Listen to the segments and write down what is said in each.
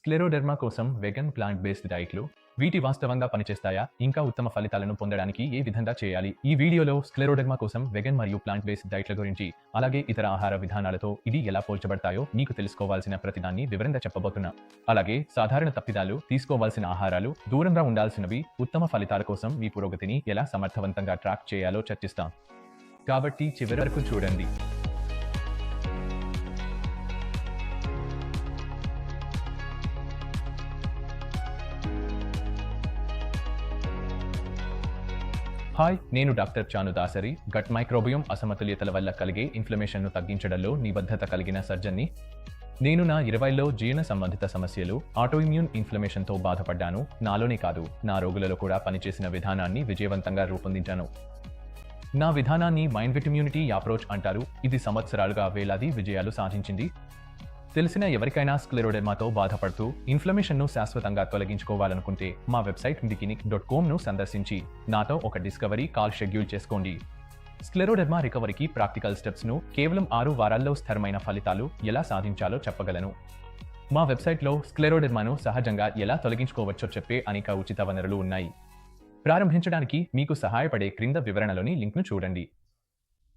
Scleroderma కోసం vegan plant based డైట్లు వీటి వాస్తవంగా పనిచేస్తాయా? ఇంకా ఉత్తమ ఫలితాలను పొందడానికి ఏ విధంగా చేయాలి? ఈ వీడియోలో స్క్లెరోడెర్మా కోసం వెగన్ మరియు ప్లాంట్ బేస్డ్ డైట్ల గురించి అలాగే ఇతర ఆహార విధానాలతో ఇవి ఎలా పోల్చబడతాయో మీకు తెలుసుకోవాల్సిన ప్రతిదాన్ని వివరంగా చెప్పబోతున్నా. అలాగే సాధారణ తప్పిదాలు తీసుకోవాల్సిన ఆహారాలు దూరంగా ఉండాల్సినవి ఉత్తమ ఫలితాల కోసం మీ పురోగతిని ఎలా సమర్థవంతంగా ట్రాక్ చేయాలో చర్చిస్తాం. కాబట్టి చివరి వరకు చూడండి. హాయ్ నేను doctor Chandu Dasari. Gut microbiome అసమతుల్యతల వల్ల కలిగే ఇన్ఫ్లమేషన్ను తగ్గించడంలో నిబద్ధత కలిగిన సర్జన్ని. నేను నా ఇరవైలో జీర్ణ సంబంధిత సమస్యలు ఆటోఇమ్యూన్ ఇన్ఫ్లమేషన్తో బాధపడ్డాను. నాలోనే కాదు నా రోగులలో కూడా పనిచేసిన విధానాన్ని విజయవంతంగా రూపొందించాను. నా విధానాన్ని మైండ్ విట్ ఇమ్యూనిటీ అప్రోచ్ అంటారు. ఇది సంవత్సరాలుగా వేలాది విజయాలు సాధించింది. తెలిసిన ఎవరికైనా స్క్లెరోడెర్మాతో బాధపడుతూ ఇన్ఫ్లమేషన్ను శాశ్వతంగా తొలగించుకోవాలనుకుంటే మా వెబ్సైట్ మిడికినిక్ డాట్ కామ్ను సందర్శించి నాతో ఒక డిస్కవరీ కాల్ షెడ్యూల్ చేసుకోండి. స్క్లెరోడెర్మా రికవరీకి ప్రాక్టికల్ స్టెప్స్ను కేవలం ఆరు వారాల్లో స్థిరమైన ఫలితాలు ఎలా సాధించాలో చెప్పగలను. మా వెబ్సైట్లో స్క్లెరోడెర్మాను సహజంగా ఎలా తొలగించుకోవచ్చో చెప్పే అనేక ఉచిత వనరులు ఉన్నాయి. ప్రారంభించడానికి మీకు సహాయపడే క్రింద వివరణలోని లింక్ను చూడండి.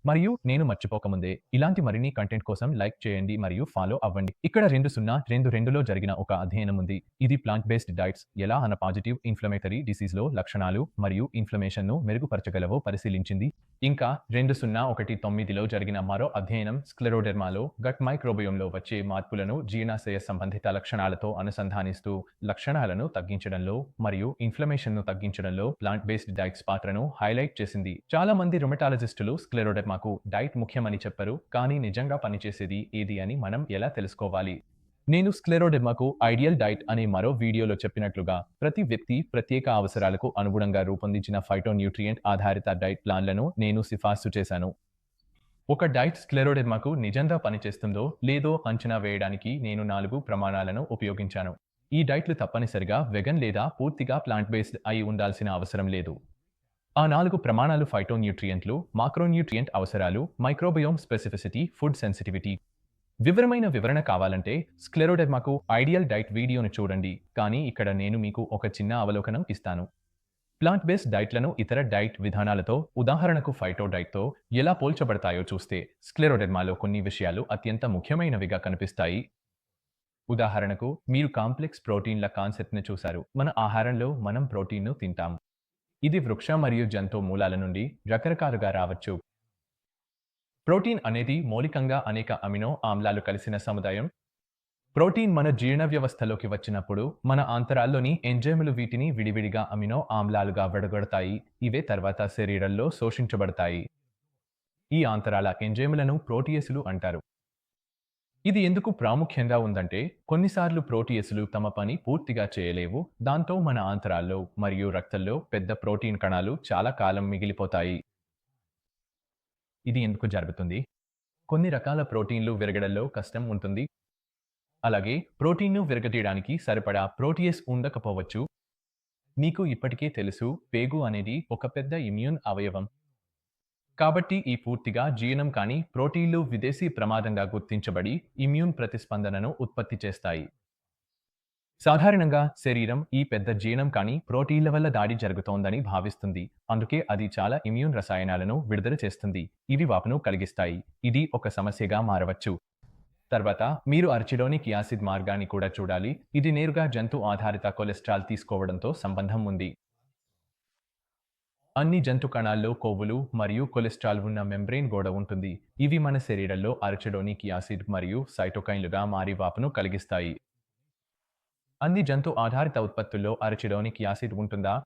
మరియు నేను మర్చిపోకముందే ఇలాంటి మరిన్ని కంటెంట్ కోసం లైక్ చేయండి మరియు ఫాలో అవ్వండి. ఇక్కడ రెండు సున్నా రెండు రెండులో జరిగిన ఒక అధ్యయనం ఉంది. ఇది ప్లాంట్ బేస్డ్ డైట్స్ ఎలా అన్న పాజిటివ్ ఇన్ఫ్లమేటరీ డిసీజ్లో లక్షణాలు మరియు ఇన్ఫ్లమేషన్ను మెరుగుపరచగలవో పరిశీలించింది. ఇంకా రెండు సున్నా ఒకటి తొమ్మిదిలో జరిగిన మరో అధ్యయనం స్క్లెరోడెర్మాలో గట్ మైక్రోబియంలో వచ్చే మార్పులను జీర్ణాశయ సంబంధిత లక్షణాలతో అనుసంధానిస్తూ లక్షణాలను తగ్గించడంలో మరియు ఇన్ఫ్లమేషన్ను తగ్గించడంలో ప్లాంట్ బేస్డ్ డైట్స్ పాత్రను హైలైట్ చేసింది. చాలా మంది రుమటాలజిస్టులు మాకు డైట్ ముఖ్యమని చెప్పరు కానీ నిజంగా పనిచేసేది ఏది అని మనం ఎలా తెలుసుకోవాలి? నేను స్క్లెరోడెర్మాకు ఐడియల్ డైట్ అనే మరో వీడియోలో చెప్పినట్లుగా ప్రతి వ్యక్తి ప్రత్యేక అవసరాలకు అనుగుణంగా రూపొందించిన ఫైటోన్యూట్రియంట్ ఆధారిత డైట్ ప్లాన్లను నేను సిఫార్సు చేశాను. ఒక డైట్ స్క్లెరోడెర్మాకు నిజంగా పనిచేస్తుందో లేదో అంచనా వేయడానికి నేను నాలుగు ప్రమాణాలను ఉపయోగించాను. ఈ డైట్లు తప్పనిసరిగా వెగన్ లేదా పూర్తిగా ప్లాంట్ బేస్డ్ అయి ఉండాల్సిన అవసరం లేదు. ఆ నాలుగు ప్రమాణాలు ఫైటోన్యూట్రియంట్లు మాక్రోన్యూట్రియంట్ అవసరాలు మైక్రోబయోమ్ స్పెసిఫిసిటీ ఫుడ్ సెన్సిటివిటీ వివరమైన వివరణ కావాలంటే స్క్లెరోడెర్మాకు ఐడియల్ డైట్ వీడియోను చూడండి. కానీ ఇక్కడ నేను మీకు ఒక చిన్న అవలోకనం ఇస్తాను. ప్లాంట్ బేస్డ్ డైట్లను ఇతర డైట్ విధానాలతో ఉదాహరణకు ఫైటో డైట్తో ఎలా పోల్చబడతాయో చూస్తే స్క్లెరోడెర్మాలో కొన్ని విషయాలు అత్యంత ముఖ్యమైనవిగా కనిపిస్తాయి. ఉదాహరణకు మీరు కాంప్లెక్స్ ప్రోటీన్ల కాన్సెప్ట్ని చూశారు. మన ఆహారంలో మనం ప్రోటీన్ను తింటాం. ఇది వృక్ష మరియు జంతు మూలాల నుండి రకరకాలుగా రావచ్చు. ప్రోటీన్ అనేది మౌలికంగా అనేక అమినో ఆమ్లాలు కలిసిన సముదాయం. ప్రోటీన్ మన జీర్ణ వ్యవస్థలోకి వచ్చినప్పుడు మన ఆంతరాల్లోని ఎంజైములు వీటిని విడివిడిగా అమినో ఆమ్లాలుగా విడగొడతాయి. ఇవే తర్వాత శరీరంలో శోషించబడతాయి. ఈ ఆంతరాల ఎంజైములను ప్రోటీయసులు అంటారు. ఇది ఎందుకు ప్రాముఖ్యంగా ఉందంటే కొన్నిసార్లు ప్రోటీయస్లు తమ పని పూర్తిగా చేయలేవు. దాంతో మన ఆంతరాల్లో మరియు రక్తంలో పెద్ద ప్రోటీన్ కణాలు చాలా కాలం మిగిలిపోతాయి. ఇది ఎందుకు జరుగుతుంది? కొన్ని రకాల ప్రోటీన్లు విరగడంలో కష్టం ఉంటుంది. అలాగే ప్రోటీన్ను విరగతీయడానికి సరిపడా ప్రోటీయస్ ఉండకపోవచ్చు. మీకు ఇప్పటికే తెలుసు పేగు అనేది ఒక పెద్ద ఇమ్యూన్ అవయవం. కాబట్టి ఈ పూర్తిగా జీర్ణం కాని ప్రోటీన్లు విదేశీ ప్రమాదంగా గుర్తించబడి ఇమ్యూన్ ప్రతిస్పందనను ఉత్పత్తి చేస్తాయి. సాధారణంగా శరీరం ఈ పెద్ద జీర్ణం కాని ప్రోటీన్ల వల్ల దాడి జరుగుతోందని భావిస్తుంది. అందుకే అది చాలా ఇమ్యూన్ రసాయనాలను విడుదల చేస్తుంది. ఇవి వాపును కలిగిస్తాయి. ఇది ఒక సమస్యగా మారవచ్చు. తర్వాత మీరు అర్చిడోనిక్ యాసిడ్ మార్గాన్ని కూడా చూడాలి. ఇది నేరుగా జంతు ఆధారిత కొలెస్ట్రాల్ తీసుకోవడంతో సంబంధం ఉంది. అన్ని జంతు కణాల్లో కొవ్వులు మరియు కొలెస్ట్రాల్ ఉన్న మెంబ్రెయిన్ గోడ ఉంటుంది. ఇవి మన శరీరంలో అర్చిడోనిక్ యాసిడ్ మరియు సైటోకైన్లుగా మారి వాపును కలిగిస్తాయి. అన్ని జంతు ఆధారిత ఉత్పత్తుల్లో అరచిడోనిక్ యాసిడ్ ఉంటుందా?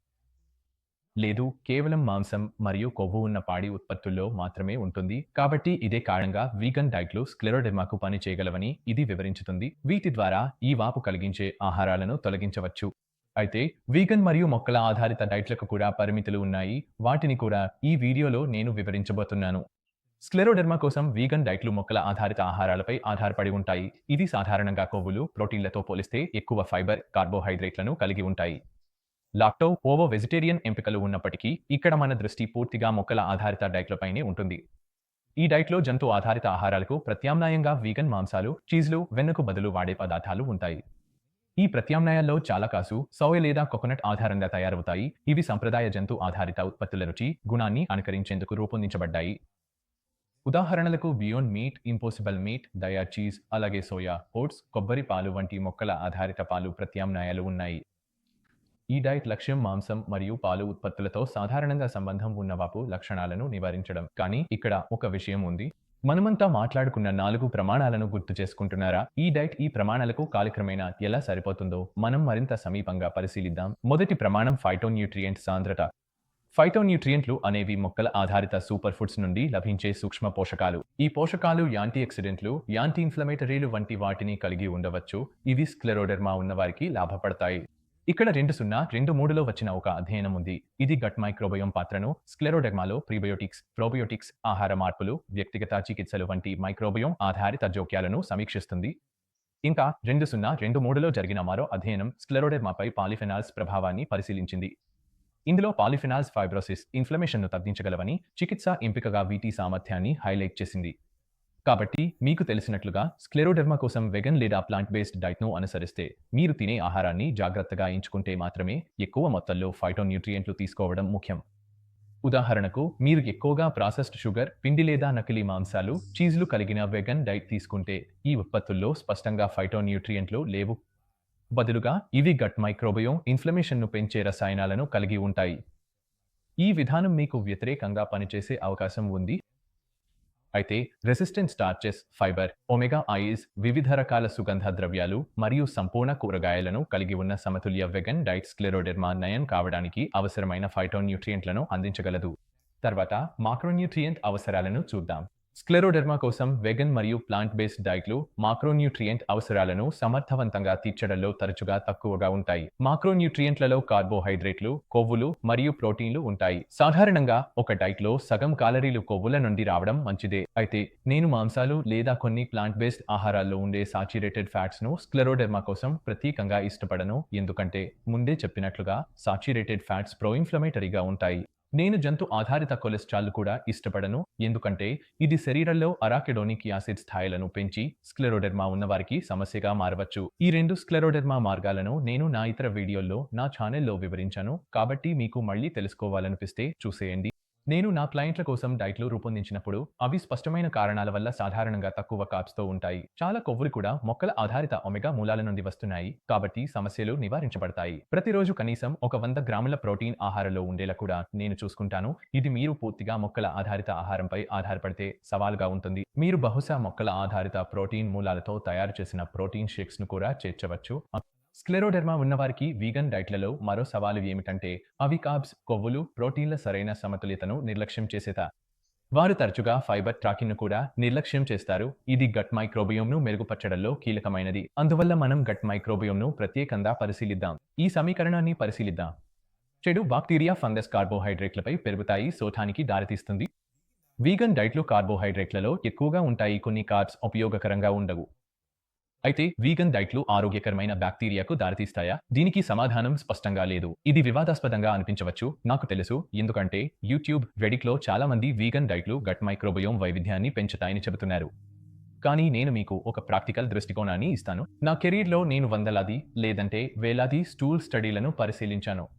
లేదు కేవలం మాంసం మరియు కొవ్వు ఉన్న పాడి ఉత్పత్తుల్లో మాత్రమే ఉంటుంది. కాబట్టి ఇదే కారణంగా వీగన్ డైట్లు స్క్లెరోడెర్మాకు పని చేయగలవని ఇది వివరించుతుంది. వీటి ద్వారా ఈ వాపు కలిగించే ఆహారాలను తొలగించవచ్చు. అయితే వీగన్ మరియు మొక్కల ఆధారిత డైట్లకు కూడా పరిమితులు ఉన్నాయి. వాటిని కూడా ఈ వీడియోలో నేను వివరించబోతున్నాను. స్క్లెరోడెర్మా కోసం వీగన్ డైట్లు మొక్కల ఆధారిత ఆహారాలపై ఆధారపడి ఉంటాయి. ఇది సాధారణంగా కొవ్వులు ప్రోటీన్లతో పోలిస్తే ఎక్కువ ఫైబర్ కార్బోహైడ్రేట్లను కలిగి ఉంటాయి. లాక్టో ఓవో వెజిటేరియన్ ఎంపికలు ఉన్నప్పటికీ ఇక్కడ మన దృష్టి పూర్తిగా మొక్కల ఆధారిత డైట్లపైనే ఉంటుంది. ఈ డైట్లో జంతు ఆధారిత ఆహారాలకు ప్రత్యామ్నాయంగా వీగన్ మాంసాలు చీజ్లు వెన్నకు బదులు వాడే పదార్థాలు ఉంటాయి. ఈ ప్రత్యామ్నాయాల్లో చాలా కాసు సోయ లేదా కోకోనట్ ఆధారంగా తయారవుతాయి. ఇవి సంప్రదాయ జంతు ఆధారిత ఉత్పత్తుల రుచి గుణాన్ని అనుకరించేందుకు రూపొందించబడ్డాయి. ఉదాహరణలకు beyond meat impossible meat Daiya cheese అలాగే సోయా ఓట్స్ కొబ్బరి పాలు వంటి మొక్కల ఆధారిత పాలు ప్రత్యామ్నాయాలు ఉన్నాయి. ఈ డైట్ లక్ష్యం మాంసం మరియు పాలు ఉత్పత్తులతో సాధారణంగా సంబంధం ఉన్నవాపు లక్షణాలను నివారించడం. కానీ ఇక్కడ ఒక విషయం ఉంది. మనమంతా మాట్లాడుకున్న నాలుగు ప్రమాణాలను గుర్తు చేసుకుంటున్నారా? ఈ డైట్ ఈ ప్రమాణాలకు కాలక్రమేణా ఎలా సరిపోతుందో మనం మరింత సమీపంగా పరిశీలిద్దాం. మొదటి ప్రమాణం ఫైటోన్యూట్రియంట్ సాంద్రత. ఫైటోన్యూట్రియంట్లు అనేవి మొక్కల ఆధారిత సూపర్ ఫుడ్స్ నుండి లభించే సూక్ష్మ పోషకాలు. ఈ పోషకాలు యాంటీ ఆక్సిడెంట్లు యాంటీ ఇన్ఫ్లమేటరీలు వంటి వాటిని కలిగి ఉండవచ్చు. ఇవి స్క్లెరోడెర్మా ఉన్నవారికి లాభపడతాయి. ఇక్కడ రెండు సున్నా రెండు మూడులో వచ్చిన ఒక అధ్యయనం ఉంది. ఇది గట్ మైక్రోబయోమ్ పాత్రను స్క్లెరోడెర్మాలో ప్రీబయోటిక్స్ ప్రోబయోటిక్స్ ఆహార మార్పులు వ్యక్తిగత చికిత్సలు వంటి మైక్రోబయోమ్ ఆధారిత జోక్యాలను సమీక్షిస్తుంది. ఇంకా రెండు సున్నా రెండు మూడులో జరిగిన మరో అధ్యయనం స్క్లెరోడెర్మాపై పాలిఫెనాల్స్ ప్రభావాన్ని పరిశీలించింది. ఇందులో పాలిఫినాల్స్ ఫైబ్రోసిస్ ఇన్ఫ్లమేషన్ను తగ్గించగలవని చికిత్స ఎంపికగా వీటి సామర్థ్యాన్ని హైలైట్ చేసింది. కాబట్టి మీకు తెలిసినట్లుగా స్క్లెరోడెర్మా కోసం వెగన్ లేదా ప్లాంట్ బేస్డ్ డైట్ను అనుసరిస్తే మీరు తినే ఆహారాన్ని జాగ్రత్తగా ఎంచుకుంటే మాత్రమే ఎక్కువ మొత్తంలో ఫైటోన్యూట్రియంట్లు తీసుకోవడం ముఖ్యం. ఉదాహరణకు మీరు ఎక్కువగా ప్రాసెస్డ్ షుగర్ పిండి లేదా నకిలీ మాంసాలు చీజ్లు కలిగిన వెగన్ డైట్ తీసుకుంటే ఈ ఉత్పత్తుల్లో స్పష్టంగా ఫైటోన్యూట్రియంట్లు లేవు. బదులుగా ఇవి గట్ మైక్రోబయోమ్ ఇన్ఫ్లమేషన్ను పెంచే రసాయనాలను కలిగి ఉంటాయి. ఈ విధానం మీకు వ్యతిరేకంగా పనిచేసే అవకాశం ఉంది. అయితే resistant starches fibre omega oils వివిధ రకాల సుగంధ ద్రవ్యాలు మరియు సంపూర్ణ కూరగాయలను కలిగి ఉన్న సమతుల్య వెగన్ డైట్ స్క్లెరోడెర్మా నయం కావడానికి అవసరమైన ఫైటోన్యూట్రియంట్లను అందించగలదు. తర్వాత మాక్రోన్యూట్రియంట్ అవసరాలను చూద్దాం. స్క్లెరోడెర్మా కోసం వెగన్ మరియు ప్లాంట్ బేస్డ్ డైట్లు మాక్రోన్యూట్రియంట్ అవసరాలను సమర్థవంతంగా తీర్చడంలో తరచుగా తక్కువగా ఉంటాయి. మాక్రోన్యూట్రియంట్లలో కార్బోహైడ్రేట్లు కొవ్వులు మరియు ప్రోటీన్లు ఉంటాయి. సాధారణంగా ఒక డైట్లో సగం కాలరీలు కొవ్వుల నుండి రావడం మంచిదే. అయితే నేను మాంసాలు లేదా కొన్ని ప్లాంట్ బేస్డ్ ఆహారాల్లో ఉండే సాచురేటెడ్ ఫ్యాట్స్ను స్క్లెరోడెర్మా కోసం ప్రత్యేకంగా ఇష్టపడను. ఎందుకంటే ముందే చెప్పినట్లుగా సాచురేటెడ్ ఫ్యాట్స్ ప్రో ఇన్ఫ్లమేటరీగా ఉంటాయి. నేను జంతు ఆధారిత కొలెస్ట్రాల్ కూడా ఇష్టపడను. ఎందుకంటే ఇది శరీరంలో అరాకెడోనిక్ యాసిడ్ స్థాయిలను పెంచి స్క్లెరోడెర్మా ఉన్నవారికి సమస్యగా మారవచ్చు. ఈ రెండు స్క్లెరోడెర్మా మార్గాలను నేను నా ఇతర వీడియోల్లో నా ఛానల్లో వివరించాను. కాబట్టి మీకు మళ్ళీ తెలుసుకోవాలనిపిస్తే చూసేయండి. నేను నా క్లయింట్ల కోసం డైట్లు రూపొందించినప్పుడు అవి స్పష్టమైన కారణాల వల్ల సాధారణంగా తక్కువ కాప్స్తో ఉంటాయి. చాలా కొవ్వులు కూడా మొక్కల ఆధారిత ఒమెగా మూలాల నుండి వస్తున్నాయి. కాబట్టి సమస్యలు నివారించబడతాయి. ప్రతిరోజు కనీసం ఒక వంద గ్రాముల ప్రోటీన్ ఆహారంలో ఉండేలా కూడా నేను చూసుకుంటాను. ఇది మీరు పూర్తిగా మొక్కల ఆధారిత ఆహారంపై ఆధారపడితే సవాలుగా ఉంటుంది. మీరు బహుశా మొక్కల ఆధారిత ప్రోటీన్ మూలాలతో తయారు చేసిన ప్రోటీన్ షేక్స్ను కూడా చేర్చవచ్చు. స్క్లెరోడెర్మా ఉన్నవారికి వీగన్ డైట్లలో మరో సవాలు ఏమిటంటే అవి కార్బ్స్ కొవ్వులు ప్రోటీన్ల సరైన సమతుల్యతను నిర్లక్ష్యం చేసేత. వారు తరచుగా ఫైబర్ ట్రాకింగ్ను కూడా నిర్లక్ష్యం చేస్తారు. ఇది గట్ మైక్రోబియోమ్ను మెరుగుపరచడంలో కీలకమైనది. అందువల్ల మనం గట్ మైక్రోబియోమ్ను ప్రత్యేకంగా పరిశీలిద్దాం. ఈ సమీకరణాన్ని పరిశీలిద్దాం. చెడు బాక్టీరియా ఫంగస్ కార్బోహైడ్రేట్లపై పెరుగుతాయి సోఠానికి దారితీస్తుంది. వీగన్ డైట్లు కార్బోహైడ్రేట్లలో ఎక్కువగా ఉంటాయి. కొన్ని కార్బ్స్ ఉపయోగకరంగా ఉండవు. అయితే వీగన్ డైట్లు ఆరోగ్యకరమైన బ్యాక్టీరియాకు దారితీస్తాయా? దీనికి సమాధానం స్పష్టంగా లేదు. ఇది వివాదాస్పదంగా అనిపించవచ్చు. నాకు తెలుసు. ఎందుకంటే యూట్యూబ్ రెడిక్లో చాలా మంది వీగన్ డైట్లు గట్ మైక్రోబయోమ్ వైవిధ్యాన్ని పెంచుతాయని చెబుతున్నారు. కానీ నేను మీకు ఒక ప్రాక్టికల్ దృష్టికోణాన్ని ఇస్తాను. నా కెరీర్లో నేను వందలాది లేదంటే వేలాది స్టూల్ స్టడీలను పరిశీలించాను.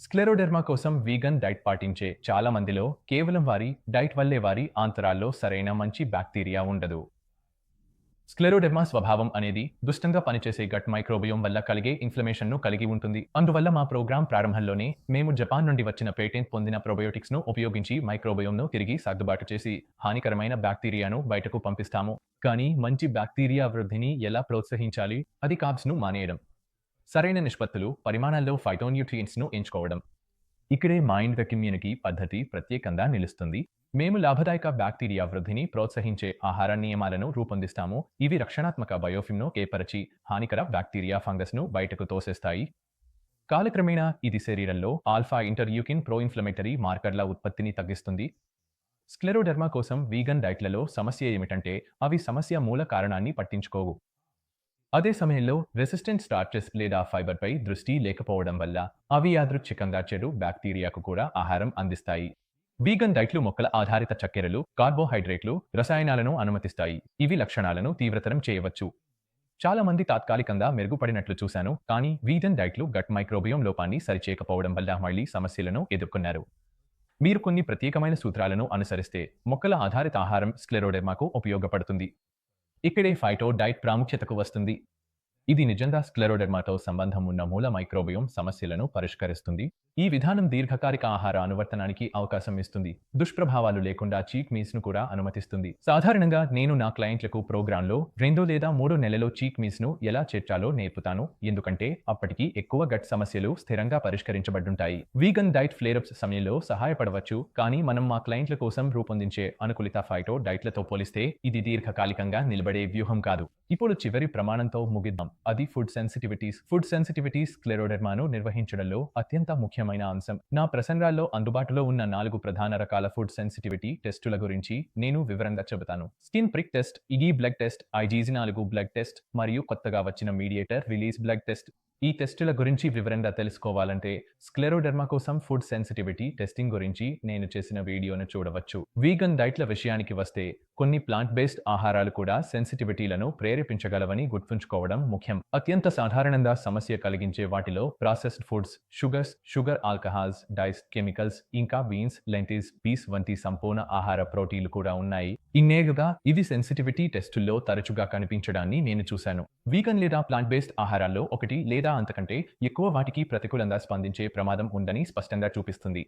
స్క్లెరోడెర్మా కోసం వీగన్ డైట్ పాటించే చాలా మందిలో కేవలం వారి డైట్ వల్లే వారి ఆంతరాల్లో సరైన మంచి బ్యాక్టీరియా ఉండదు. స్క్లెరోడెర్మా స్వభావం అనేది దుష్టంగా పనిచేసే గట్ మైక్రోబయోమ్ వల్ల కలిగే ఇన్ఫ్లమేషన్ను కలిగి ఉంటుంది. అందువల్ల మా ప్రోగ్రాం ప్రారంభంలోనే మేము జపాన్ నుండి వచ్చిన పేటెంట్ పొందిన ప్రోబయోటిక్స్ను ను ఉపయోగించి మైక్రోబయోమ్ను తిరిగి సర్దుబాటు చేసి హానికరమైన బ్యాక్టీరియాను బయటకు పంపిస్తాము. కానీ మంచి బ్యాక్టీరియా వృద్ధిని ఎలా ప్రోత్సహించాలి? అది కాబ్స్ను ను మానేయడం. సరైన నిష్పత్తులు పరిమాణాల్లో phytonutrients ను ఎంచుకోవడం. ఇక్కడే మైండ్ ద కమ్యూనిటీ పద్ధతి ప్రత్యేకంగా నిలుస్తుంది. మేము లాభదాయక బ్యాక్టీరియా వృద్ధిని ప్రోత్సహించే ఆహార నియమాలను రూపొందిస్తాము. ఇవి రక్షణాత్మక బయోఫిమ్ను ఏర్పరిచి హానికర బ్యాక్టీరియా ఫంగస్ను బయటకు తోసేస్తాయి. కాలక్రమేణా ఇది శరీరంలో ఆల్ఫా ఇంటర్యూకిన్ ప్రోఇన్ఫ్లమేటరీ మార్కర్ల ఉత్పత్తిని తగ్గిస్తుంది. స్క్లెరోడెర్మా కోసం వీగన్ డైట్లలో సమస్య ఏమిటంటే అవి సమస్య మూల కారణాన్ని పట్టించుకోవు. అదే సమయంలో రెసిస్టెంట్ స్టార్చెస్ లేదా ఫైబర్పై దృష్టి లేకపోవడం వల్ల అవి యాదృచ్ఛికంగా చెడు బ్యాక్టీరియాకు కూడా ఆహారం అందిస్తాయి. వీగన్ డైట్లు మొక్కల ఆధారిత చక్కెరలు కార్బోహైడ్రేట్లు రసాయనాలను అనుమతిస్తాయి. ఇవి లక్షణాలను తీవ్రతరం చేయవచ్చు. చాలా మంది తాత్కాలికంగా మెరుగుపడినట్లు చూశాను కానీ వీగన్ డైట్లు గట్ మైక్రోబియం లోపాన్ని సరిచేయకపోవడం వల్ల మళ్ళీ సమస్యలను ఎదుర్కొన్నారు. మీరు కొన్ని ప్రత్యేకమైన సూత్రాలను అనుసరిస్తే మొక్కల ఆధారిత ఆహారం స్క్లెరోడెర్మాకు ఉపయోగపడుతుంది. ఇక్కడే ఫైటో డైట్ ప్రాముఖ్యతకు వస్తుంది. ఇది నిజంగా స్క్లెరోడెర్మాతో సంబంధం ఉన్న మూల మైక్రోబియం సమస్యలను పరిష్కరిస్తుంది. ఈ విధానం దీర్ఘకాలిక ఆహార అనువర్తనానికి అవకాశం ఇస్తుంది. దుష్ప్రభావాలు లేకుండా చీక్ మీల్స్ను కూడా అనుమతిస్తుంది. సాధారణంగా నేను నా క్లయింట్లకు ప్రోగ్రాంలో రెండు లేదా మూడు నెలలో చీక్ మీల్స్ను ఎలా చేర్చాలో నేర్పుతాను. ఎందుకంటే అప్పటికి ఎక్కువ గట్ సమస్యలు స్థిరంగా పరిష్కరించబడ్డుంటాయి వీగన్ డైట్ ఫ్లేరప్స్ సమయంలో సహాయపడవచ్చు. కానీ మనం మా క్లయింట్ల కోసం రూపొందించే అనుకూలిత ఫైటో డైట్లతో పోలిస్తే ఇది దీర్ఘకాలికంగా నిలబడే వ్యూహం కాదు. ఇప్పుడు చివరి ప్రమాణంతో ముగిద్దాం. అది ఫుడ్ సెన్సిటివిటీస్. ఫుడ్ సెన్సిటివిటీస్ క్లెరోడెర్మాను నిర్వహించడంలో అత్యంత ముఖ్యమైన అంశం. నా ప్రసంగాల్లో అందుబాటులో ఉన్న నాలుగు ప్రధాన రకాల ఫుడ్ సెన్సిటివిటీ టెస్టుల గురించి నేను వివరంగా చెబుతాను. Skin prick test IgE blood test IgG నాలుగు బ్లడ్ టెస్ట్ మరియు కొత్తగా వచ్చిన మీడియేటర్ రిలీజ్ బ్లడ్ టెస్ట్. ఈ టెస్టుల గురించి వివరంగా తెలుసుకోవాలంటే స్క్లెరోడెర్మా కోసం ఫుడ్ సెన్సిటివిటీ టెస్టింగ్ గురించి నేను చేసిన వీడియోను చూడవచ్చు. వీగన్ డైట్ల విషయానికి వస్తే కొన్ని ప్లాంట్ బేస్డ్ ఆహారాలు కూడా సెన్సిటివిటీలను ప్రేరేపించగలవని గుర్తుంచుకోవడం ముఖ్యం. అత్యంత సాధారణంగా సమస్య కలిగించే వాటిలో processed foods sugars sugar alcohols dyes chemicals ఇంకా బీన్స్ లెంటీస్ పీస్ వంటి సంపూర్ణ ఆహార ప్రోటీన్లు కూడా ఉన్నాయి. ఇన్నేగుగా ఇవి సెన్సిటివిటీ టెస్టుల్లో తరచుగా కనిపించడాన్ని నేను చూశాను. వీగన్ లేదా ప్లాంట్ బేస్డ్ ఆహారాల్లో ఒకటి లేదా అంతకంటే ఎక్కువ వాటికి ప్రతికూలంగా స్పందించే ప్రమాదం ఉందని స్పష్టంగా చూపిస్తుంది.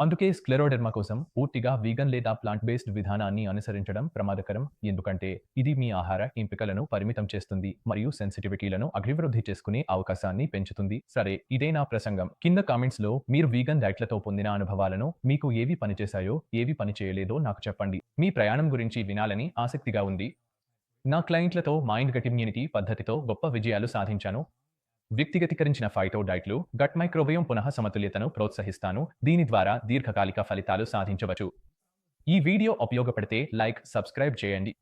అందుకే స్క్లెరోడెర్మా కోసం పూర్తిగా వీగన్ లేదా ప్లాంట్ బేస్డ్ విధానాన్ని అనుసరించడం ప్రమాదకరం. ఎందుకంటే ఇది మీ ఆహార ఎంపికలను పరిమితం చేస్తుంది మరియు సెన్సిటివిటీలను అభివృద్ధి చేసుకునే అవకాశాన్ని పెంచుతుంది. సరే ఇదే నా ప్రసంగం. కింద కామెంట్స్లో మీరు వీగన్ డైట్లతో పొందిన అనుభవాలను మీకు ఏవి పనిచేశాయో ఏవి పనిచేయలేదో నాకు చెప్పండి. మీ ప్రయాణం గురించి వినాలని ఆసక్తిగా ఉంది. నా క్లయింట్లతో మైండ్ గట్ ఇమ్యూనిటీ పద్ధతితో గొప్ప విజయాలు సాధించాను. వ్యక్తిగతీకరించిన ఫైటో డైట్లు గట్ మైక్రోవయం పునః సమతుల్యతను ప్రోత్సహిస్తాను. దీని ద్వారా దీర్ఘకాలిక ఫలితాలు సాధించవచ్చు. ఈ వీడియో ఉపయోగపడితే లైక్ సబ్స్క్రైబ్ చేయండి.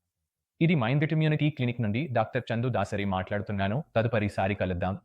ఇది మైండ్ ఇమ్యూనిటీ క్లినిక్ నుండి డాక్టర్ చందు దాసరి మాట్లాడుతున్నాను. తదుపరిసారి కలుద్దాం.